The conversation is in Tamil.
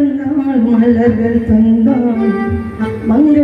தந்தாள் மலர்கள் தந்தாள் மங்கள